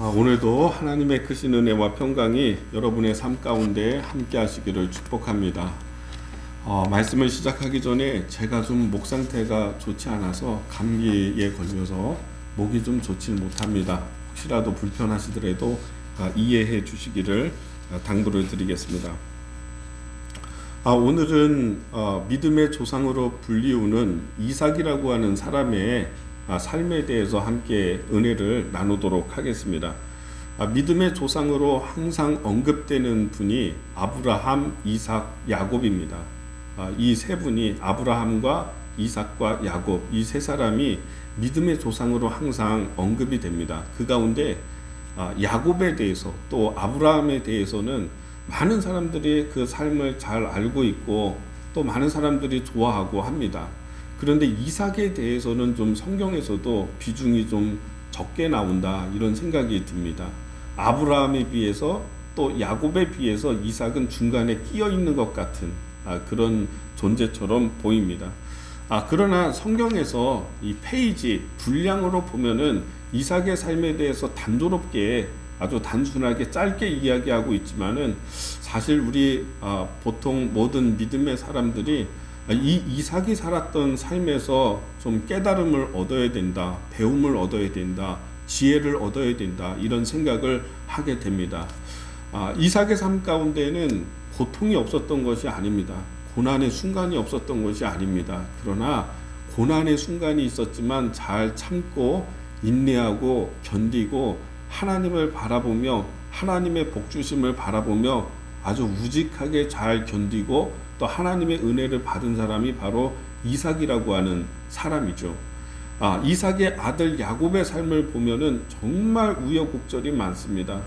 아, 오늘도 하나님의 크신 은혜와 평강이 여러분의 삶 가운데 함께 하시기를 축복합니다. 어, 말씀을 시작하기 전에 제가 좀 목 상태가 좋지 않아서 감기에 걸려서 목이 좀 좋지 못합니다. 혹시라도 불편하시더라도 아, 이해해 주시기를 아, 당부를 드리겠습니다. 아, 오늘은 어, 믿음의 조상으로 불리우는 이삭이라고 하는 사람의 아, 삶에 대해서 함께 은혜를 나누도록 하겠습니다. 아, 믿음의 조상으로 항상 언급되는 분이 아브라함, 이삭, 야곱입니다. 아, 이세 분이 아브라함과 이삭과 야곱 이 세 사람이 믿음의 조상으로 항상 언급이 됩니다. 그 가운데 아, 야곱에 대해서 또 아브라함에 대해서는 많은 사람들이 그 삶을 잘 알고 있고 또 많은 사람들이 좋아하고 합니다. 그런데 이삭에 대해서는 좀 성경에서도 비중이 좀 적게 나온다 이런 생각이 듭니다. 아브라함에 비해서 또 야곱에 비해서 이삭은 중간에 끼어 있는 것 같은 아, 그런 존재처럼 보입니다. 아, 그러나 성경에서 이 페이지 분량으로 보면은 이삭의 삶에 대해서 단조롭게 아주 단순하게 짧게 이야기하고 있지만은 사실 우리 아, 보통 모든 믿음의 사람들이 이 이삭이 살았던 삶에서 좀 깨달음을 얻어야 된다, 배움을 얻어야 된다, 지혜를 얻어야 된다 이런 생각을 하게 됩니다. 아, 이삭의 삶 가운데는 고통이 없었던 것이 아닙니다. 고난의 순간이 없었던 것이 아닙니다. 그러나 고난의 순간이 있었지만 잘 참고 인내하고 견디고 하나님을 바라보며 하나님의 복주심을 바라보며 아주 우직하게 잘 견디고 또 하나님의 은혜를 받은 사람이 바로 이삭이라고 하는 사람이죠. 아, 이삭의 아들 야곱의 삶을 보면은 정말 우여곡절이 많습니다.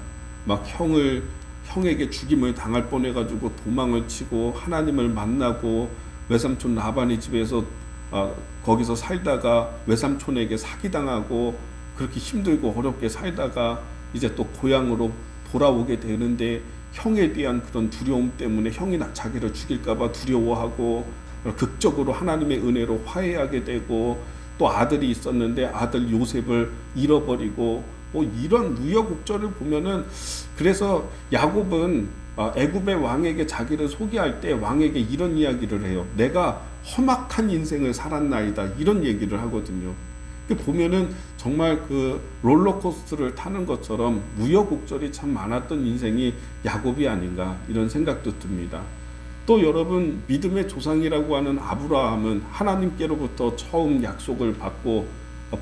막 형을 형에게 죽임을 당할 뻔해가지고 도망을 치고 하나님을 만나고 외삼촌 라반의 집에서 아, 거기서 살다가 외삼촌에게 사기당하고 그렇게 힘들고 어렵게 살다가 이제 또 고향으로 돌아오게 되는데 형에 대한 그런 두려움 때문에 형이 나 자기를 죽일까봐 두려워하고 극적으로 하나님의 은혜로 화해하게 되고 또 아들이 있었는데 아들 요셉을 잃어버리고 뭐 이런 우여곡절을 보면은 그래서 야곱은 아, 애굽의 왕에게 자기를 소개할 때 왕에게 이런 이야기를 해요. 내가 험악한 인생을 살았나이다 이런 얘기를 하거든요. 그 보면은 정말 그 롤러코스터를 타는 것처럼 우여곡절이 참 많았던 인생이 야곱이 아닌가 이런 생각도 듭니다. 또 여러분 믿음의 조상이라고 하는 아브라함은 하나님께로부터 처음 약속을 받고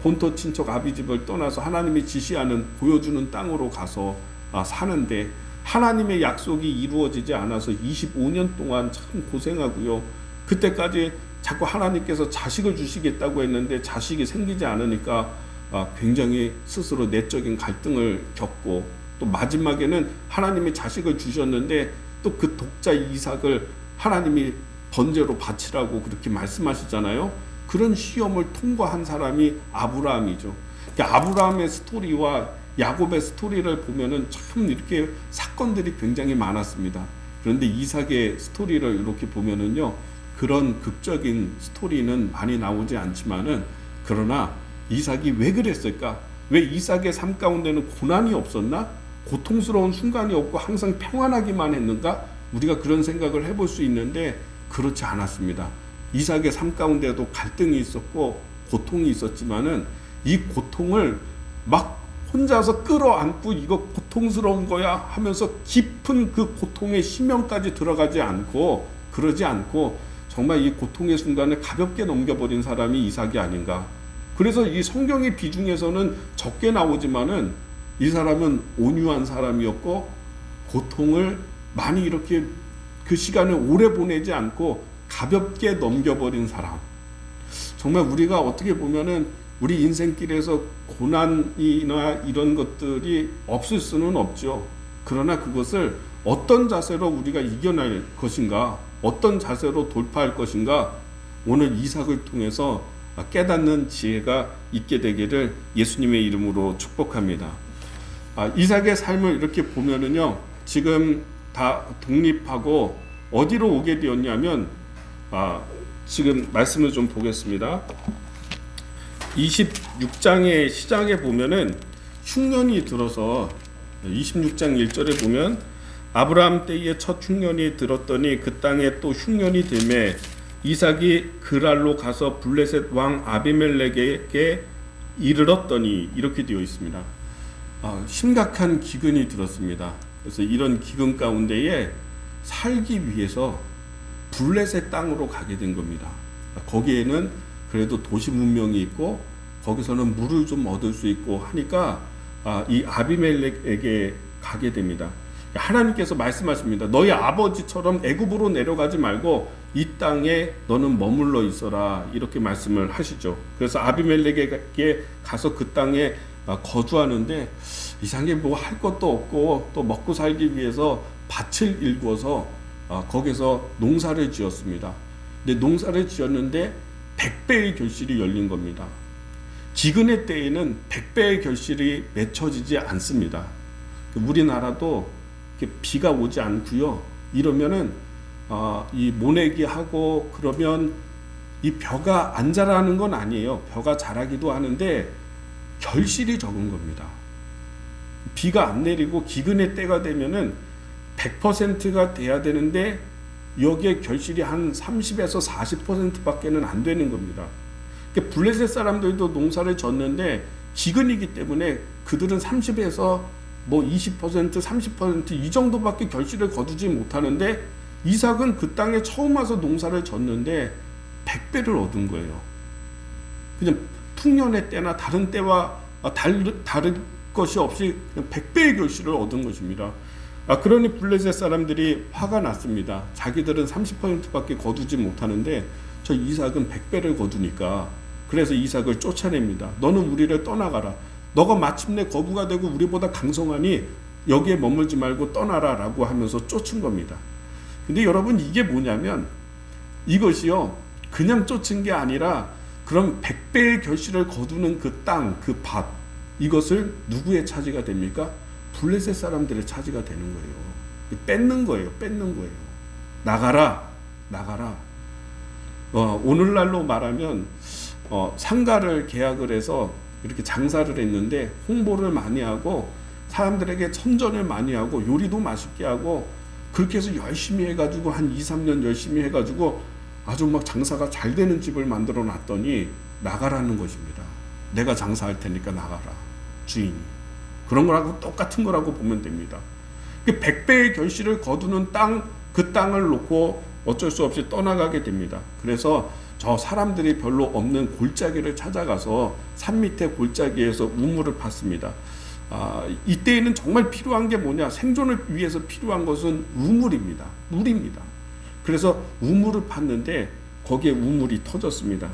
본토 친척 아비 집을 떠나서 하나님이 지시하는 보여주는 땅으로 가서 아, 사는데 하나님의 약속이 이루어지지 않아서 25년 동안 참 고생하고요. 그때까지 자꾸 하나님께서 자식을 주시겠다고 했는데 자식이 생기지 않으니까 아, 굉장히 스스로 내적인 갈등을 겪고 또 마지막에는 하나님이 자식을 주셨는데 또 그 독자 이삭을 하나님이 번제로 바치라고 그렇게 말씀하시잖아요. 그런 시험을 통과한 사람이 아브라함이죠. 그러니까 아브라함의 스토리와 야곱의 스토리를 보면은 참 이렇게 사건들이 굉장히 많았습니다. 그런데 이삭의 스토리를 이렇게 보면은요. 그런 극적인 스토리는 많이 나오지 않지만은 그러나 이삭이 왜 그랬을까? 왜 이삭의 삶 가운데는 고난이 없었나? 고통스러운 순간이 없고 항상 평안하기만 했는가? 우리가 그런 생각을 해볼 수 있는데 그렇지 않았습니다. 이삭의 삶 가운데도 갈등이 있었고 고통이 있었지만은 이 고통을 막 혼자서 끌어안고 이거 고통스러운 거야 하면서 깊은 그 고통의 심연까지 들어가지 않고 그러지 않고 정말 이 고통의 순간을 가볍게 넘겨버린 사람이 이삭이 아닌가. 그래서 이 성경의 비중에서는 적게 나오지만은 이 사람은 온유한 사람이었고 고통을 많이 이렇게 그 시간을 오래 보내지 않고 가볍게 넘겨버린 사람. 정말 우리가 어떻게 보면은 우리 인생길에서 고난이나 이런 것들이 없을 수는 없죠. 그러나 그것을 어떤 자세로 우리가 이겨낼 것인가, 어떤 자세로 돌파할 것인가, 오늘 이삭을 통해서 깨닫는 지혜가 있게 되기를 예수님의 이름으로 축복합니다. 아, 이삭의 삶을 이렇게 보면은요, 지금 다 독립하고 어디로 오게 되었냐면, 아, 지금 말씀을 좀 보겠습니다. 26장의 시작에 보면은 흉년이 들어서 26장 1절에 보면 아브라함 때에 첫 흉년이 들었더니 그 땅에 또 흉년이 들매 이삭이 그랄로 가서 블레셋 왕 아비멜렉에게 이르렀더니 이렇게 되어 있습니다. 아, 심각한 기근이 들었습니다. 그래서 이런 기근 가운데에 살기 위해서 블레셋 땅으로 가게 된 겁니다. 거기에는 그래도 도시 문명이 있고 거기서는 물을 좀 얻을 수 있고 하니까 아, 이 아비멜렉에게 가게 됩니다. 하나님께서 말씀하십니다. 너희 아버지처럼 애굽으로 내려가지 말고 이 땅에 너는 머물러 있어라 이렇게 말씀을 하시죠. 그래서 아비멜렉에게 가서 그 땅에 아, 거주하는데 이상하게 뭐 할 것도 없고 또 먹고 살기 위해서 밭을 일구어서 아, 거기서 농사를 지었습니다. 근데 농사를 지었는데 100배의 결실이 열린 겁니다. 기근의 때에는 100배의 결실이 맺혀지지 않습니다. 그 우리나라도 비가 오지 않고요. 이러면은 어, 이 모내기 하고 그러면 이 벼가 안 자라는 건 아니에요. 벼가 자라기도 하는데 결실이 적은 겁니다. 비가 안 내리고 기근의 때가 되면은 100%가 돼야 되는데 여기에 결실이 한 30에서 40%밖에는 안 되는 겁니다. 그러니까 블레셋 사람들도 농사를 졌는데 기근이기 때문에 그들은 30에서 뭐 20%, 30%이 정도밖에 결실을 거두지 못하는데 이삭은 그 땅에 처음 와서 농사를 졌는데 100배를 얻은 거예요. 그냥 풍년의 때나 다른 때와 다른, 다른 것이 없이 그냥 100배의 결실을 얻은 것입니다. 아, 그러니 블레셋 사람들이 화가 났습니다. 자기들은 30%밖에 거두지 못하는데 저 이삭은 100배를 거두니까 그래서 이삭을 쫓아냅니다. 너는 우리를 떠나가라. 너가 마침내 거부가 되고 우리보다 강성하니 여기에 머물지 말고 떠나라 라고 하면서 쫓은 겁니다. 근데 여러분 이게 뭐냐면 이것이요 그냥 쫓은 게 아니라 그럼 100배의 결실을 거두는 그 땅, 그 밭, 이것을 누구의 차지가 됩니까? 블레셋 사람들의 차지가 되는 거예요. 뺏는 거예요. 뺏는 거예요. 나가라, 나가라. 어, 오늘날로 말하면 어, 상가를 계약을 해서 이렇게 장사를 했는데 홍보를 많이 하고 사람들에게 선전을 많이 하고 요리도 맛있게 하고 그렇게 해서 열심히 해가지고 한 2, 3년 열심히 해가지고 아주 막 장사가 잘 되는 집을 만들어 놨더니 나가라는 것입니다. 내가 장사할 테니까 나가라. 주인이. 그런 거라고 똑같은 거라고 보면 됩니다. 100배의 그 결실을 거두는 땅, 그 땅을 놓고 어쩔 수 없이 떠나가게 됩니다. 그래서 저 사람들이 별로 없는 골짜기를 찾아가서 산 밑에 골짜기에서 우물을 팠습니다. 아, 이때에는 정말 필요한 게 뭐냐? 생존을 위해서 필요한 것은 우물입니다. 물입니다. 그래서 우물을 팠는데 거기에 우물이 터졌습니다.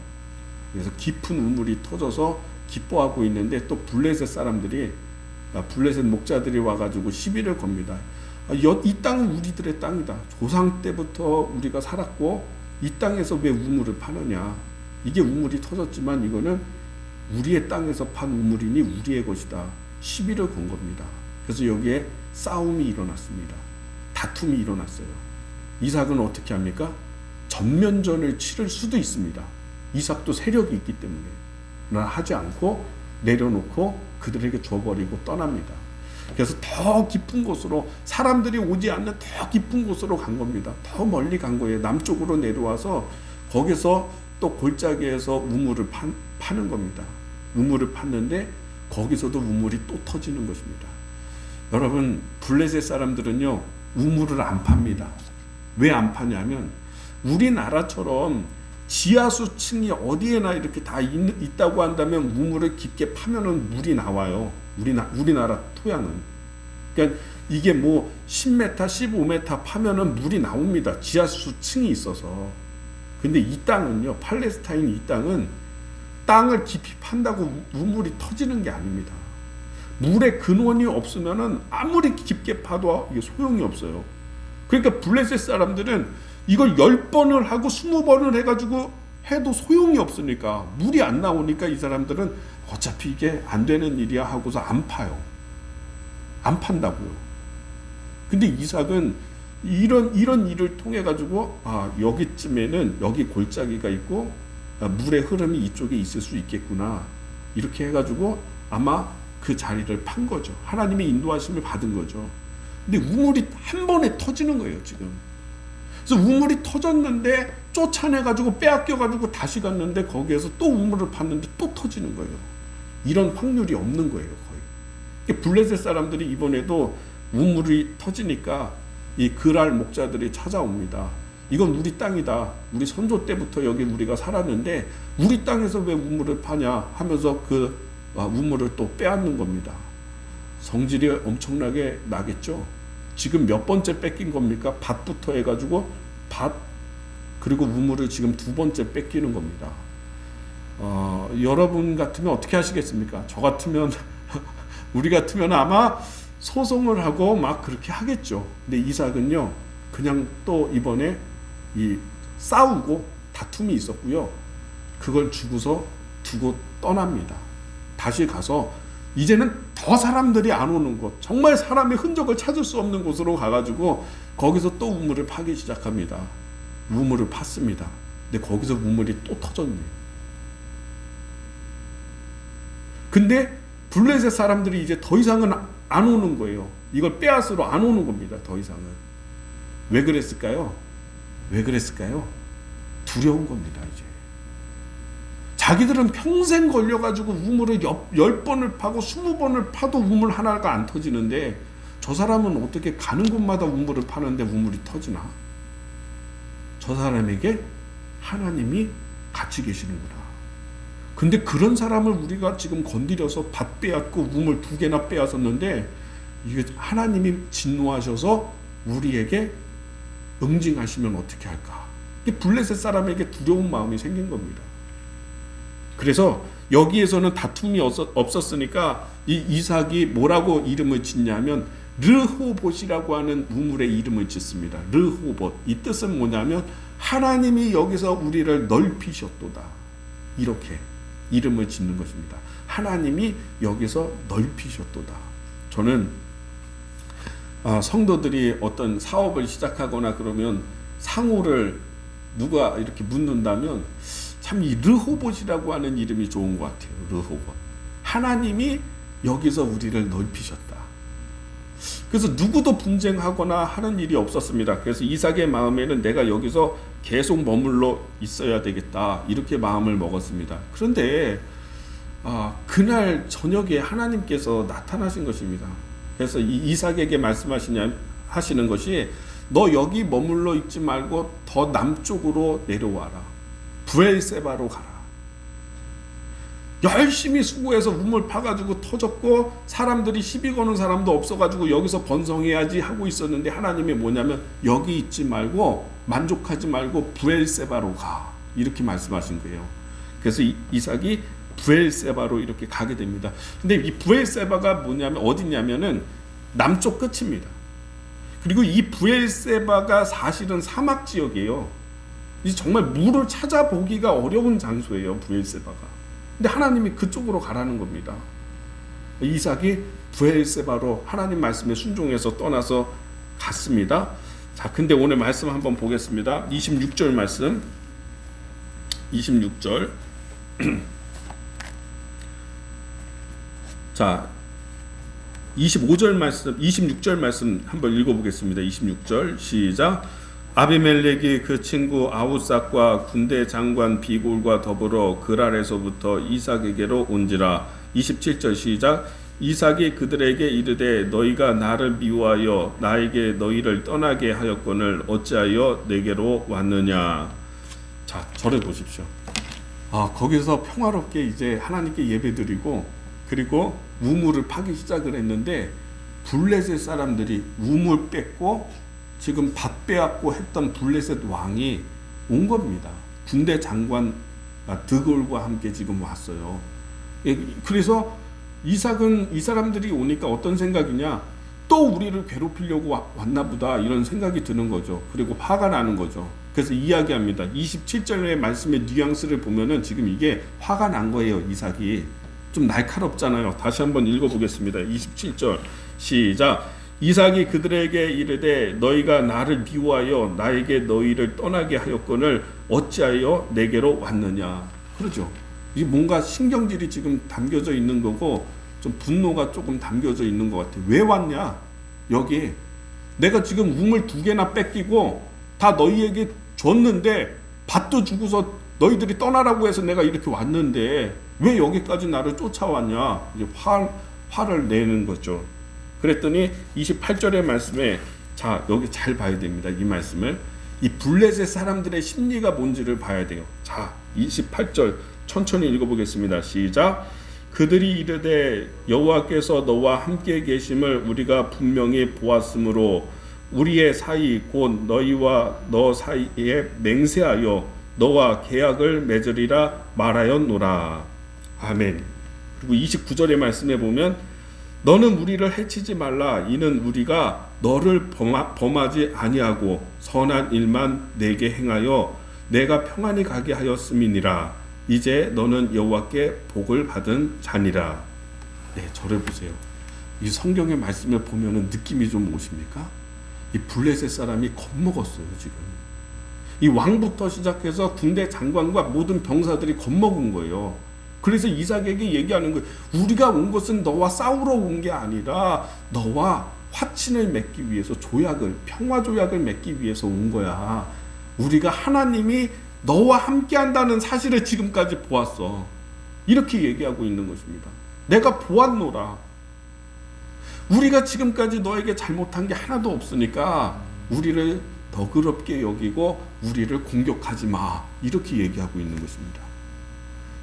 그래서 깊은 우물이 터져서 기뻐하고 있는데 또 블레셋 사람들이 아, 블레셋 목자들이 와가지고 시비를 겁니다. 아, 이 땅은 우리들의 땅이다. 조상 때부터 우리가 살았고 이 땅에서 왜 우물을 파느냐? 이게 우물이 터졌지만 이거는 우리의 땅에서 판 우물이니 우리의 것이다. 시비를 건 겁니다. 그래서 여기에 싸움이 일어났습니다. 다툼이 일어났어요. 이삭은 어떻게 합니까? 전면전을 치를 수도 있습니다. 이삭도 세력이 있기 때문에. 나 하지 않고 내려놓고 그들에게 줘버리고 떠납니다. 그래서 더 깊은 곳으로 사람들이 오지 않는 더 깊은 곳으로 간 겁니다. 더 멀리 간 거예요. 남쪽으로 내려와서 거기서 또 골짜기에서 우물을 파, 파는 겁니다. 우물을 팠는데 거기서도 우물이 또 터지는 것입니다. 여러분 블레셋 사람들은요 우물을 안 팝니다. 왜 안 파냐면 우리나라처럼 지하수층이 어디에나 이렇게 다 있, 다고 한다면 우물을 깊게 파면은 물이 나와요. 우리나 우리나라 토양은. 그러니까 이게 뭐 10m, 15m 파면은 물이 나옵니다. 지하수 층이 있어서. 근데 이 땅은요, 팔레스타인 이 땅은 땅을 깊이 판다고 우물이 터지는 게 아닙니다. 물의 근원이 없으면은 아무리 깊게 파도 이게 소용이 없어요. 그러니까 블레셋 사람들은 이걸 열 번을 하고 스무 번을 해가지고 해도 소용이 없으니까 물이 안 나오니까 이 사람들은 어차피 이게 안 되는 일이야 하고서 안 파요. 안 판다고요. 근데 이삭은 이런 이런 일을 통해 가지고 아 여기쯤에는 여기 골짜기가 있고 아, 물의 흐름이 이쪽에 있을 수 있겠구나 이렇게 해가지고 아마 그 자리를 판 거죠. 하나님의 인도하심을 받은 거죠. 근데 우물이 한 번에 터지는 거예요, 지금. 그래서 우물이 터졌는데 쫓아내가지고 빼앗겨가지고 다시 갔는데 거기에서 또 우물을 팠는데 또 터지는 거예요. 이런 확률이 없는 거예요, 거의. 블레셋 사람들이 이번에도 우물이 터지니까 이 그랄 목자들이 찾아옵니다. 이건 우리 땅이다. 우리 선조 때부터 여기 우리가 살았는데 우리 땅에서 왜 우물을 파냐 하면서 그 아, 우물을 또 빼앗는 겁니다. 성질이 엄청나게 나겠죠. 지금 몇 번째 뺏긴 겁니까? 밭부터 해가지고 밭 그리고 우물을 지금 두 번째 뺏기는 겁니다. 어, 여러분 같으면 어떻게 하시겠습니까? 저 같으면 우리 같으면 아마 소송을 하고 막 그렇게 하겠죠. 근데 이삭은요, 그냥 또 이번에 이 싸우고 다툼이 있었고요. 그걸 주고서 두고 떠납니다. 다시 가서 이제는 더 사람들이 안 오는 곳, 정말 사람의 흔적을 찾을 수 없는 곳으로 가가지고 거기서 또 우물을 파기 시작합니다. 우물을 팠습니다. 근데 거기서 우물이 또 터졌네요. 근데 블레셋 사람들이 이제 더 이상은 안 오는 거예요. 이걸 빼앗으러 안 오는 겁니다. 더 이상은. 왜 그랬을까요? 왜 그랬을까요? 두려운 겁니다, 이제. 자기들은 평생 걸려가지고 우물을 열 번을 파고 스무 번을 파도 우물 하나가 안 터지는데 저 사람은 어떻게 가는 곳마다 우물을 파는데 우물이 터지나? 저 사람에게 하나님이 같이 계시는구나. 근데 그런 사람을 우리가 지금 건드려서 밭 빼앗고 우물 두 개나 빼앗았는데 이게 하나님이 진노하셔서 우리에게 응징하시면 어떻게 할까? 이 블레셋 사람에게 두려운 마음이 생긴 겁니다. 그래서 여기에서는 다툼이 없었으니까 이 이삭이 뭐라고 이름을 짓냐면 르호봇이라고 하는 우물의 이름을 짓습니다. 르호봇. 이 뜻은 뭐냐면 하나님이 여기서 우리를 넓히셨도다. 이렇게 이름을 짓는 것입니다. 하나님이 여기서 넓히셨도다. 저는 아, 성도들이 어떤 사업을 시작하거나 그러면 상호를 누가 이렇게 묻는다면 참 이 르호봇이라고 하는 이름이 좋은 것 같아요. 르호봇. 하나님이 여기서 우리를 넓히셨다. 그래서 누구도 분쟁하거나 하는 일이 없었습니다. 그래서 이삭의 마음에는 내가 여기서 계속 머물러 있어야 되겠다. 이렇게 마음을 먹었습니다. 그런데 아, 그날 저녁에 하나님께서 나타나신 것입니다. 그래서 이 이삭에게 말씀하시냐 하시는 것이 너 여기 머물러 있지 말고 더 남쪽으로 내려와라. 부엘세바로 가라. 열심히 수고해서 우물 파가지고 터졌고 사람들이 시비 거는 사람도 없어가지고 여기서 번성해야지 하고 있었는데 하나님이 뭐냐면 여기 있지 말고 만족하지 말고 부엘세바로 가 이렇게 말씀하신 거예요. 그래서 이삭이 부엘세바로 이렇게 가게 됩니다. 근데 이 부엘세바가 뭐냐면 어디냐면은 남쪽 끝입니다. 그리고 이 부엘세바가 사실은 사막 지역이에요. 정말 물을 찾아보기가 어려운 장소예요, 부엘세바가. 근데 하나님이 그쪽으로 가라는 겁니다. 이삭이 부엘세바로 하나님 말씀에 순종해서 떠나서 갔습니다. 자, 근데 오늘 말씀 한번 보겠습니다. 26절 말씀. 26절. 자, 25절 말씀, 26절 말씀 한번 읽어보겠습니다. 26절 시작. 아비멜렉이 그 친구 아우삭과 군대 장관 비골과 더불어 그랄에서부터 이삭에게로 온지라. 27절 시작. 이삭이 그들에게 이르되 너희가 나를 미워하여 나에게 너희를 떠나게 하였거늘 어찌하여 내게로 왔느냐? 자 절해 보십시오. 아 거기서 평화롭게 이제 하나님께 예배드리고 그리고 우물을 파기 시작을 했는데 블레셋 사람들이 우물 뺏고 지금 밭 빼앗고 했던 블레셋 왕이 온 겁니다. 군대 장관 드골과 함께 지금 왔어요. 예, 그래서 이삭은 이 사람들이 오니까 어떤 생각이냐? 또 우리를 괴롭히려고 왔나 보다 이런 생각이 드는 거죠. 그리고 화가 나는 거죠. 그래서 이야기합니다. 27절의 말씀의 뉘앙스를 보면은 지금 이게 화가 난 거예요. 이삭이 좀 날카롭잖아요. 다시 한번 읽어보겠습니다. 27절 시작. 이삭이 그들에게 이르되 너희가 나를 미워하여 나에게 너희를 떠나게 하였거늘 어찌하여 내게로 왔느냐 그러죠. 이게 뭔가 신경질이 지금 담겨져 있는 거고 좀 분노가 조금 담겨져 있는 것 같아. 왜 왔냐? 여기 내가 지금 우물 두 개나 뺏기고 다 너희에게 줬는데 밭도 주고서 너희들이 떠나라고 해서 내가 이렇게 왔는데 왜 여기까지 나를 쫓아왔냐? 이제 화, 화를 내는 거죠. 그랬더니 28절의 말씀에 자 여기 잘 봐야 됩니다. 이 말씀을 이 블레셋 사람들의 심리가 뭔지를 봐야 돼요. 자 28절 천천히 읽어보겠습니다. 시작. 그들이 이르되 여호와께서 너와 함께 계심을 우리가 분명히 보았으므로 우리의 사이 곧 너희와 너 사이에 맹세하여 너와 계약을 맺으리라 말하였노라. 아멘. 그리고 29절의 말씀에 보면 너는 우리를 해치지 말라. 이는 우리가 너를 범하, 범하지 아니하고 선한 일만 내게 행하여 내가 평안히 가게 하였음이니라. 이제 너는 여호와께 복을 받은 자니라. 네 저를 보세요. 이 성경의 말씀을 보면은 느낌이 좀 오십니까? 이 블레셋 사람이 겁먹었어요 지금. 이 왕부터 시작해서 군대 장관과 모든 병사들이 겁먹은 거예요 그래서 이삭에게 얘기하는 거예요. 우리가 온 것은 너와 싸우러 온 게 아니라 너와 화친을 맺기 위해서 조약을 평화 조약을 맺기 위해서 온 거야. 우리가 하나님이 너와 함께 한다는 사실을 지금까지 보았어. 이렇게 얘기하고 있는 것입니다. 내가 보았노라. 우리가 지금까지 너에게 잘못한 게 하나도 없으니까 우리를 너그럽게 여기고 우리를 공격하지 마. 이렇게 얘기하고 있는 것입니다.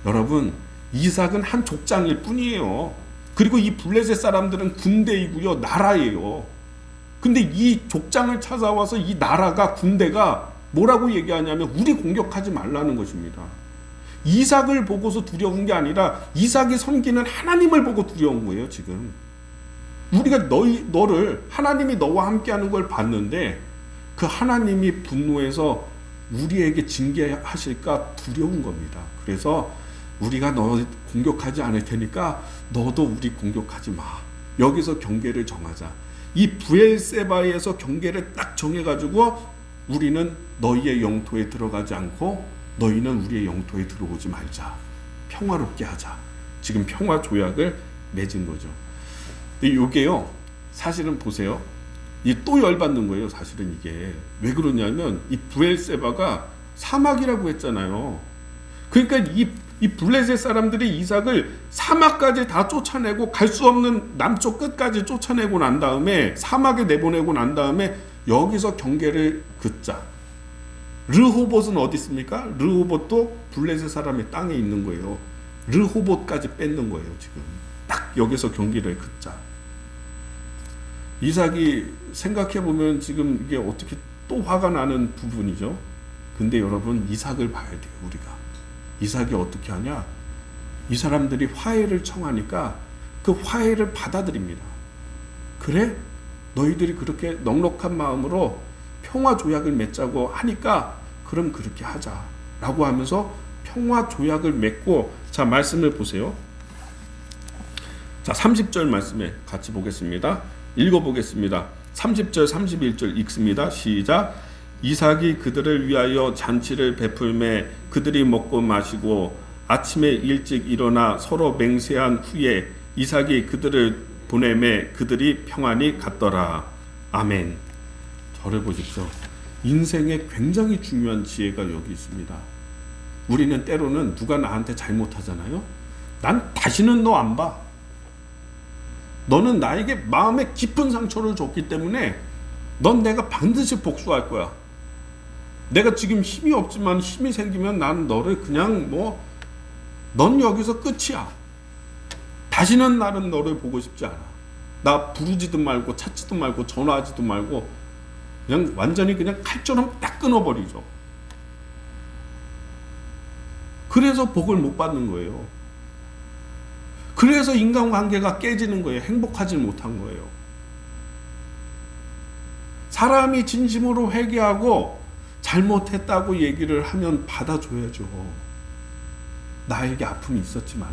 여러분, 이삭은 한 족장일 뿐이에요. 그리고 이 블레셋 사람들은 군대이고요, 나라예요. 근데 이 족장을 찾아와서 이 나라가 군대가 뭐라고 얘기하냐면 우리 공격하지 말라는 것입니다. 이삭을 보고서 두려운 게 아니라 이삭이 섬기는 하나님을 보고 두려운 거예요, 지금. 우리가 너희 너를 하나님이 너와 함께 하는 걸 봤는데 그 하나님이 분노해서 우리에게 징계하실까 두려운 겁니다. 그래서 우리가 너 공격하지 않을 테니까 너도 우리 공격하지 마. 여기서 경계를 정하자. 이 부엘세바에서 경계를 딱 정해가지고 우리는 너희의 영토에 들어가지 않고 너희는 우리의 영토에 들어오지 말자. 평화롭게 하자. 지금 평화 조약을 맺은 거죠. 근데 이게요, 사실은 보세요. 이또 열받는 거예요, 사실은 이게. 왜 그러냐면 이 부엘세바가 사막이라고 했잖아요. 그러니까 이, 이 블레셋 사람들이 이삭을 사막까지 다 쫓아내고 갈 수 없는 남쪽 끝까지 쫓아내고 난 다음에 사막에 내보내고 난 다음에 여기서 경계를 긋자. 르호봇은 어디 있습니까? 르호봇도 블레셋 사람의 땅에 있는 거예요. 르호봇까지 뺏는 거예요, 지금. 딱 여기서 경계를 긋자. 이삭이 생각해 보면 지금 이게 어떻게 또 화가 나는 부분이죠. 근데 여러분 이삭을 봐야 돼요, 우리가. 이삭이 어떻게 하냐? 이 사람들이 화해를 청하니까 그 화해를 받아들입니다. 그래? 너희들이 그렇게 넉넉한 마음으로 평화 조약을 맺자고 하니까 그럼 그렇게 하자. 라고 하면서 평화 조약을 맺고 자, 말씀을 보세요. 자, 30절 말씀에 같이 보겠습니다. 읽어 보겠습니다. 30절 31절 읽습니다. 시작. 이삭이 그들을 위하여 잔치를 베풀매 그들이 먹고 마시고 아침에 일찍 일어나 서로 맹세한 후에 이삭이 그들을 보내매 그들이 평안히 갔더라. 아멘. 저를 보십시오. 인생에 굉장히 중요한 지혜가 여기 있습니다. 우리는 때로는 누가 나한테 잘못하잖아요. 난 다시는 너 안 봐. 너는 나에게 마음에 깊은 상처를 줬기 때문에 넌 내가 반드시 복수할 거야. 내가 지금 힘이 없지만 힘이 생기면 나는 너를 그냥 뭐, 넌 여기서 끝이야. 다시는 나는 너를 보고 싶지 않아. 나 부르지도 말고 찾지도 말고 전화하지도 말고 그냥 완전히 그냥 칼처럼 딱 끊어버리죠. 그래서 복을 못 받는 거예요. 그래서 인간관계가 깨지는 거예요. 행복하지 못한 거예요. 사람이 진심으로 회개하고 잘못했다고 얘기를 하면 받아줘야죠. 나에게 아픔이 있었지만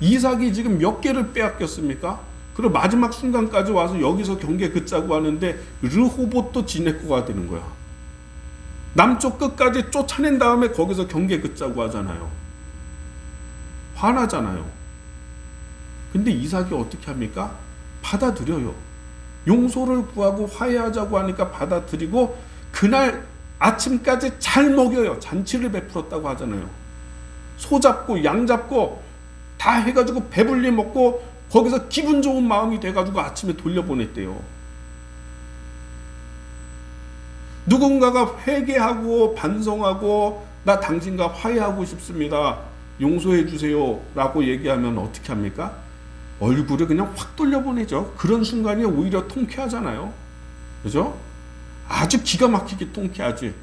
이삭이 지금 몇 개를 빼앗겼습니까? 그리고 마지막 순간까지 와서 여기서 경계 긋자고 하는데 르호봇도 지네코가 되는 거야. 남쪽 끝까지 쫓아낸 다음에 거기서 경계 긋자고 하잖아요. 화나잖아요. 근데 이삭이 어떻게 합니까? 받아들여요. 용서를 구하고 화해하자고 하니까 받아들이고 그날 아침까지 잘 먹여요. 잔치를 베풀었다고 하잖아요. 소 잡고 양 잡고 다 해가지고 배불리 먹고 거기서 기분 좋은 마음이 돼가지고 아침에 돌려보냈대요. 누군가가 회개하고 반성하고 나 당신과 화해하고 싶습니다. 용서해 주세요 라고 얘기하면 어떻게 합니까? 얼굴을 그냥 확 돌려보내죠. 그런 순간이 오히려 통쾌하잖아요. 그죠? 아주 기가 막히게 통쾌하지.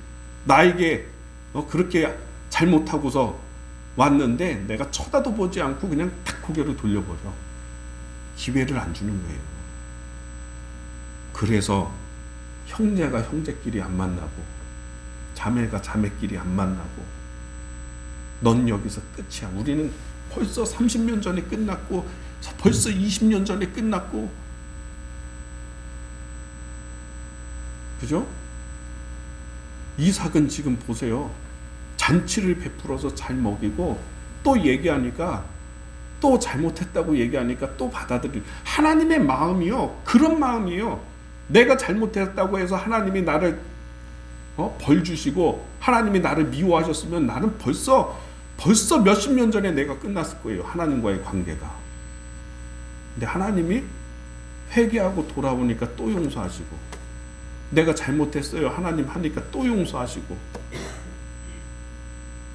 나에게 어, 그렇게 잘못하고서 왔는데 내가 쳐다도 보지 않고 그냥 탁 고개를 돌려버려. 기회를 안 주는 거예요. 그래서 형제가 형제끼리 안 만나고 자매가 자매끼리 안 만나고 넌 여기서 끝이야. 우리는 벌써 30년 전에 끝났고 벌써 20년 전에 끝났고 그죠? 이삭은 지금 보세요. 잔치를 베풀어서 잘 먹이고 또 얘기하니까 또 잘못했다고 얘기하니까 또 받아들이 하나님의 마음이요. 그런 마음이에요. 내가 잘못했다고 해서 하나님이 나를 어? 벌 주시고 하나님이 나를 미워하셨으면 나는 벌써 벌써 몇십 년 전에 내가 끝났을 거예요. 하나님과의 관계가. 근데 하나님이 회개하고 돌아오니까 또 용서하시고 내가 잘못했어요. 하나님 하니까 또 용서하시고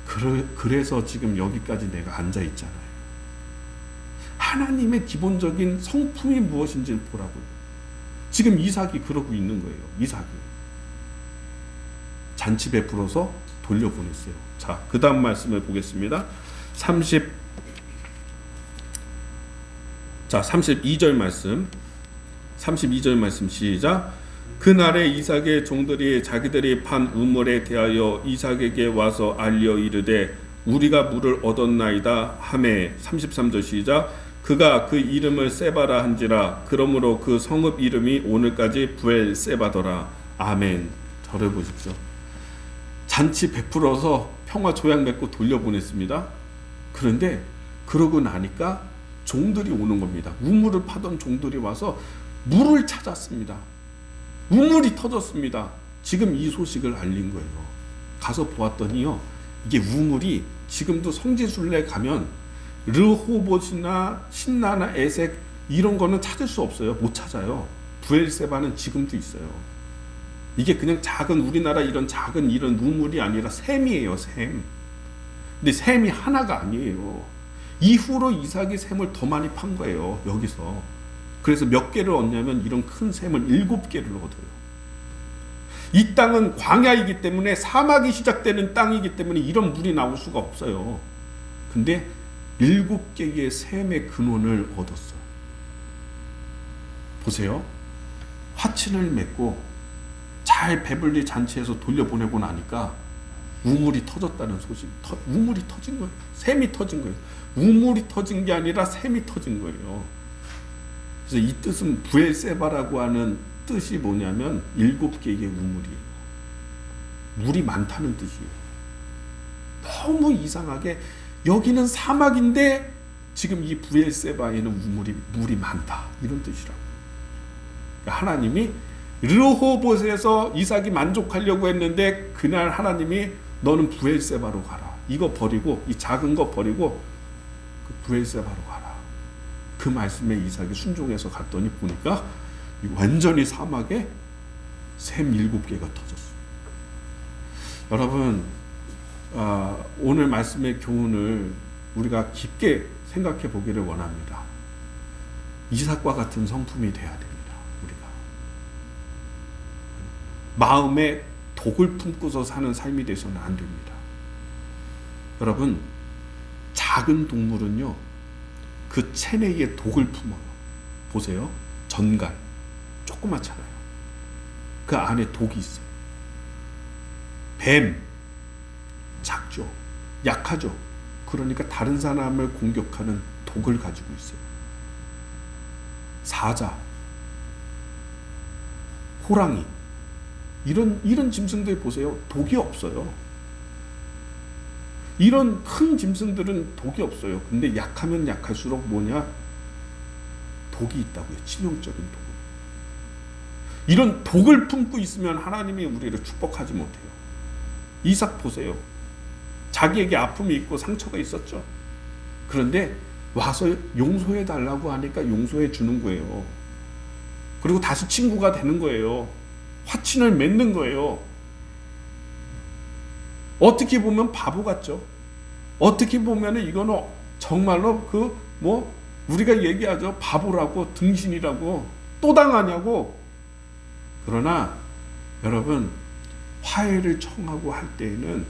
그래, 그래서 지금 여기까지 내가 앉아 있잖아요. 하나님의 기본적인 성품이 무엇인지를 보라고요. 지금 이삭이 그러고 있는 거예요. 이삭이. 잔치 베풀어서 돌려보냈어요. 자, 그 다음 말씀을 보겠습니다. 30, 자, 32절 말씀. 32절 말씀 시작. 그날에 이삭의 종들이 자기들이 판 우물에 대하여 이삭에게 와서 알려 이르되 우리가 물을 얻었나이다 하매. 33절 시작. 그가 그 이름을 세바라 한지라. 그러므로 그 성읍 이름이 오늘까지 부엘 세바더라. 아멘. 저를 보십시오. 잔치 베풀어서 평화 조약 맺고 돌려보냈습니다. 그런데 그러고 나니까 종들이 오는 겁니다. 우물을 파던 종들이 와서 물을 찾았습니다 우물이 터졌습니다. 지금 이 소식을 알린 거예요. 가서 보았더니요. 이게 우물이 지금도 성지순례 가면 르호봇이나 신나나 에색 이런 거는 찾을 수 없어요. 못 찾아요. 부엘세바는 지금도 있어요. 이게 그냥 작은 우리나라 이런 작은 이런 우물이 아니라 샘이에요, 샘. 근데 샘이 하나가 아니에요. 이후로 이삭이 샘을 더 많이 판 거예요, 여기서. 그래서 몇 개를 얻냐면 이런 큰 샘을 일곱 개를 얻어요. 이 땅은 광야이기 때문에 사막이 시작되는 땅이기 때문에 이런 물이 나올 수가 없어요. 근데 일곱 개의 샘의 근원을 얻었어요. 보세요. 화친을 맺고 잘 배불리 잔치해서 돌려보내고 나니까 우물이 터졌다는 소식. 터, 우물이 터진 거예요. 샘이 터진 거예요. 우물이 터진 게 아니라 샘이 터진 거예요. 그래서 이 뜻은 부엘세바라고 하는 뜻이 뭐냐면 일곱 개의 우물이에요. 물이 많다는 뜻이에요. 너무 이상하게 여기는 사막인데 지금 이 부엘세바에는 우물이 물이 많다 이런 뜻이라고. 그러니까 하나님이 르호봇에서 이삭이 만족하려고 했는데 그날 하나님이 너는 부엘세바로 가라. 이거 버리고 이 작은 거 버리고 그 부엘세바로. 그 말씀에 이삭이 순종해서 갔더니 보니까 완전히 사막에 샘 일곱 개가 터졌어요. 여러분 아, 오늘 말씀의 교훈을 우리가 깊게 생각해 보기를 원합니다. 이삭과 같은 성품이 돼야 됩니다. 우리가 마음에 독을 품고서 사는 삶이 돼서는 안 됩니다. 여러분 작은 동물은요 그 체내에 독을 품어요. 보세요 전갈 조그맣잖아요. 그 안에 독이 있어요. 뱀 작죠. 약하죠. 그러니까 다른 사람을 공격하는 독을 가지고 있어요. 사자, 호랑이 이런 이런 짐승들 보세요. 독이 없어요. 이런 큰 짐승들은 독이 없어요. 근데 약하면 약할수록 뭐냐? 독이 있다고요. 치명적인 독. 이런 독을 품고 있으면 하나님이 우리를 축복하지 못해요. 이삭 보세요. 자기에게 아픔이 있고 상처가 있었죠. 그런데 와서 용서해 달라고 하니까 용서해 주는 거예요. 그리고 다시 친구가 되는 거예요. 화친을 맺는 거예요. 어떻게 보면 바보 같죠. 어떻게 보면 이거는 정말로 그 뭐 우리가 얘기하죠. 바보라고 등신이라고 또 당하냐고. 그러나 여러분 화해를 청하고 할 때에는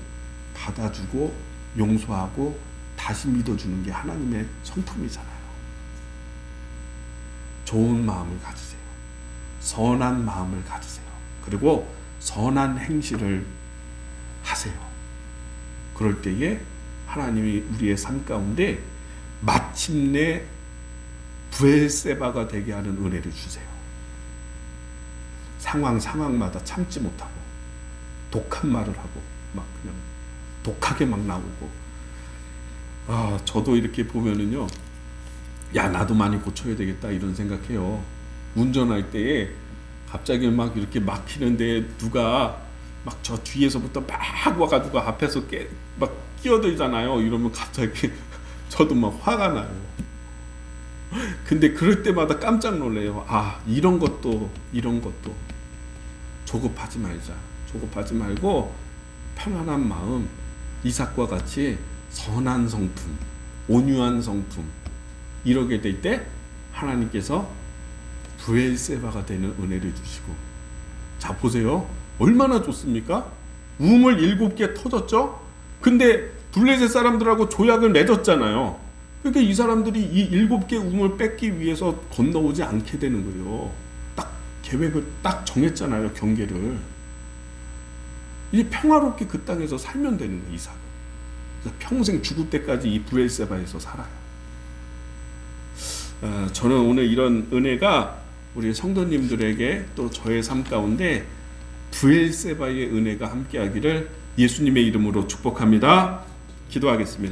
받아주고 용서하고 다시 믿어주는 게 하나님의 성품이잖아요. 좋은 마음을 가지세요. 선한 마음을 가지세요. 그리고 선한 행실을 하세요. 그럴 때에 하나님이 우리의 삶 가운데 마침내 부엘세바가 되게 하는 은혜를 주세요. 상황 상황마다 참지 못하고 독한 말을 하고 막 그냥 독하게 막 나오고 아 저도 이렇게 보면은요 야 나도 많이 고쳐야 되겠다 이런 생각해요 운전할 때에 갑자기 막 이렇게 막히는데 누가 막 저 뒤에서부터 막 와가지고 앞에서 깨, 막 끼어들잖아요. 이러면 갑자기 저도 막 화가 나요. 근데 그럴 때마다 깜짝 놀래요. 아 이런 것도 이런 것도. 조급하지 말자. 조급하지 말고 편안한 마음 이삭과 같이 선한 성품 온유한 성품. 이러게 될 때 하나님께서 부엘세바가 되는 은혜를 주시고. 자 보세요 얼마나 좋습니까? 우물 일곱 개 터졌죠? 근데 블레셋 사람들하고 조약을 맺었잖아요. 그러니까 이 사람들이 이 일곱 개 우물 뺏기 위해서 건너오지 않게 되는 거예요. 딱 계획을 딱 정했잖아요 경계를. 이제 평화롭게 그 땅에서 살면 되는 거예요 이삭은 그래서 평생 죽을 때까지 이 부엘세바에서 살아요. 어, 저는 오늘 이런 은혜가 우리 성도님들에게 또 저의 삶 가운데 부엘세바의 은혜가 함께하기를 예수님의 이름으로 축복합니다. 기도하겠습니다.